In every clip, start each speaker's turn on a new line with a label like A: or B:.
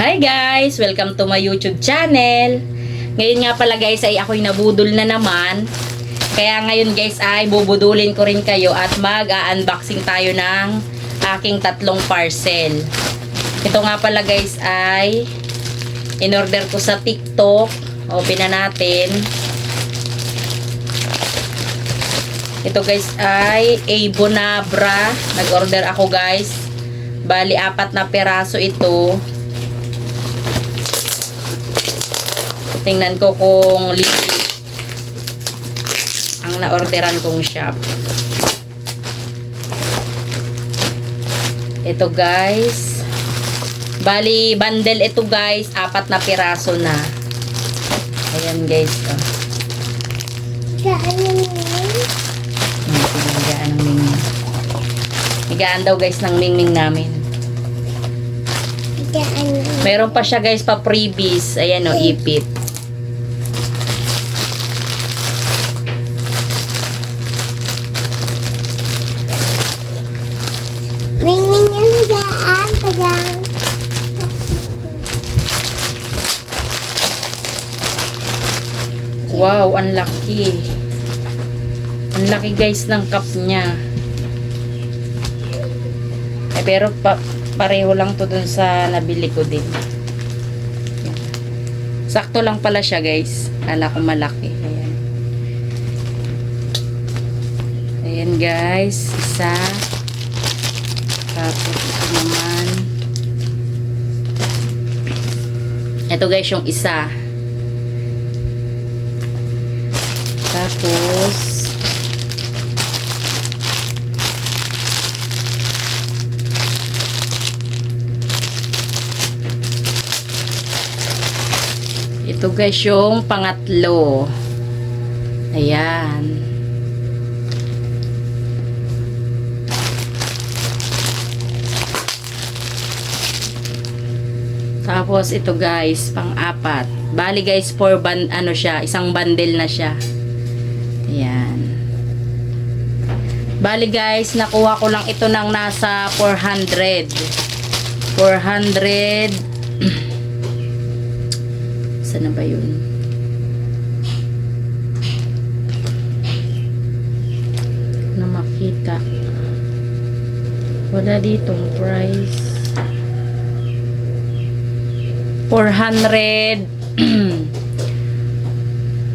A: Hi guys! Welcome to my YouTube channel. Ngayon nga pala guys ay ako'y nabudol na naman. Kaya ngayon guys ay bubudulin ko rin kayo at mag-unboxing tayo ng aking tatlong parcel. Ito nga pala guys ay in-order ko sa TikTok. Open na natin. Ito guys ay Abonabra. Nag-order ako guys. Bali, apat na peraso ito. Tingnan ko kung legit ang na-orderan kong shop. Ito guys. Bali, bundle ito guys. Apat na piraso na. Ayan guys. Oh. Pinagaan ng mingming. Higaan daw guys ng mingming namin. Meron pa siya guys pa freebies. Ayan o, ipit.
B: Mingming yung
A: Wow, ang laki. Ang laki guys ng cup niya. Eh, pero pa, pareho lang to dun sa nabili ko din. Sakto lang pala siya guys. Kala ko malaki. Ayan. Ayan guys. Isa. Tapos naman. Ito guys yung isa. Tapos, ito guys yung pangatlo. Ayan. Tapos ito guys, pang-apat. Bali guys, four ban ano siya, isang bundle na siya. Ayan. Bali guys, nakuha ko lang ito ng nasa 400. 400. Saan na ba yun? Na makita. Wala ditong price. 400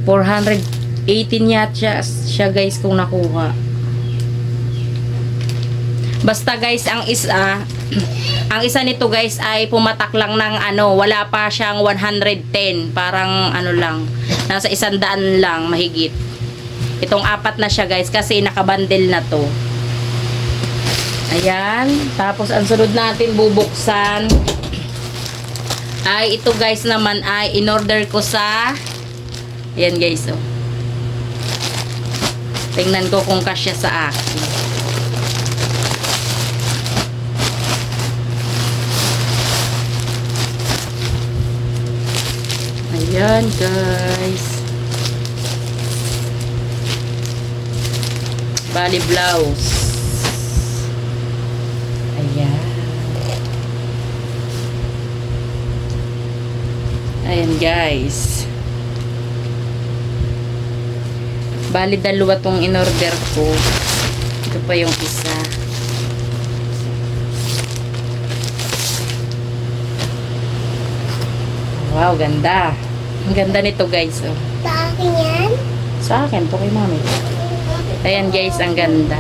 A: 418 yata siya, siya guys kung nakuha. Basta guys, ang isa ang isa nito guys ay pumatak lang ng ano, wala pa siyang 110, parang ano lang, nasa isang daan lang mahigit. Itong apat na siya guys kasi nakabandel na to. Ayan, tapos ang sunod natin bubuksan ay ito guys naman ay in-order ko sa Ayan guys oh. Tingnan ko kung kasya sa akin. Ayan guys. Bali blouse. Ayan. Ayan guys. Bali dalawa tong in-order ko. Ito pa yung isa. Wow, ganda. Ang ganda nito guys. Oh.
B: Sa akin yan?
A: Sa akin, to kay mami. Ayan guys, ang ganda.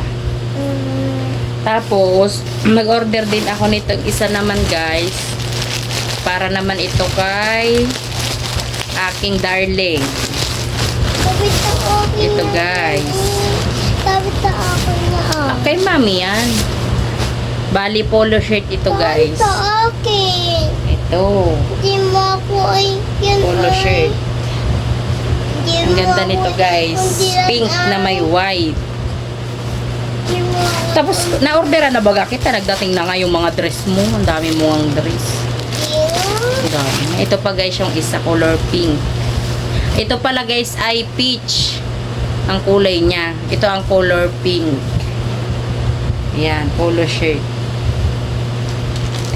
B: Mm,
A: Tapos, nag-order din ako nitong isa naman guys. Para naman ito kay aking darling. Ito, guys.
B: Sabi sa akin na.
A: Ah, kay mami yan. Bali polo shirt ito guys.
B: Sa akin.
A: Ito.
B: Hindi mo ako yan
A: Polo shirt. Ang ganda nito guys. Pink na may
B: ay.
A: white. Tapos, na-orderan na baga kita. Nagdating na nga yung mga dress mo. Ang dami mo ang dress. Dami. Ito pa guys yung isa color pink. Ito pala guys ay peach ang kulay niya. Ito ang color pink. Ayan, polo shirt.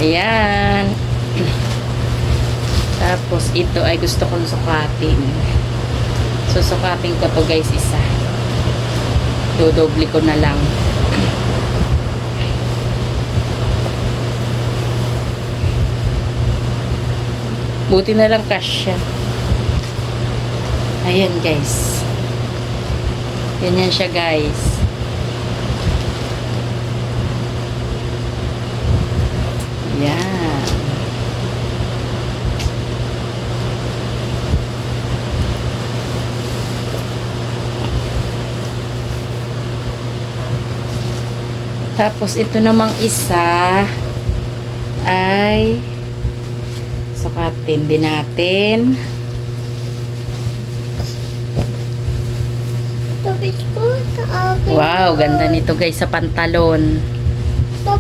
A: Ayan. Tapos ito ay gusto kong sukatin. Susukatin ko to guys isa. Dodoble ko na lang. Buti na lang cash siya. Ayan guys. Ganyan siya guys. Yan. Tapos ito namang isa ay sukatin din natin. Wow, ganda nito guys sa pantalon.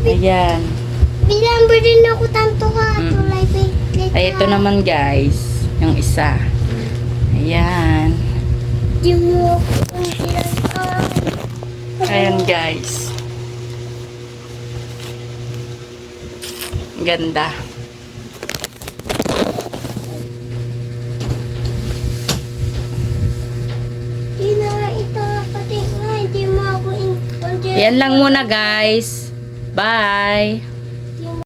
A: Ayan.
B: bilang ba din ako tanto ka?
A: Mm. Ay, ito naman guys, yung isa. Ayan. Ayan guys. Ganda.
B: Di na nga ito pati nga. Hindi mo ako in-
A: Yan lang muna guys. Bye.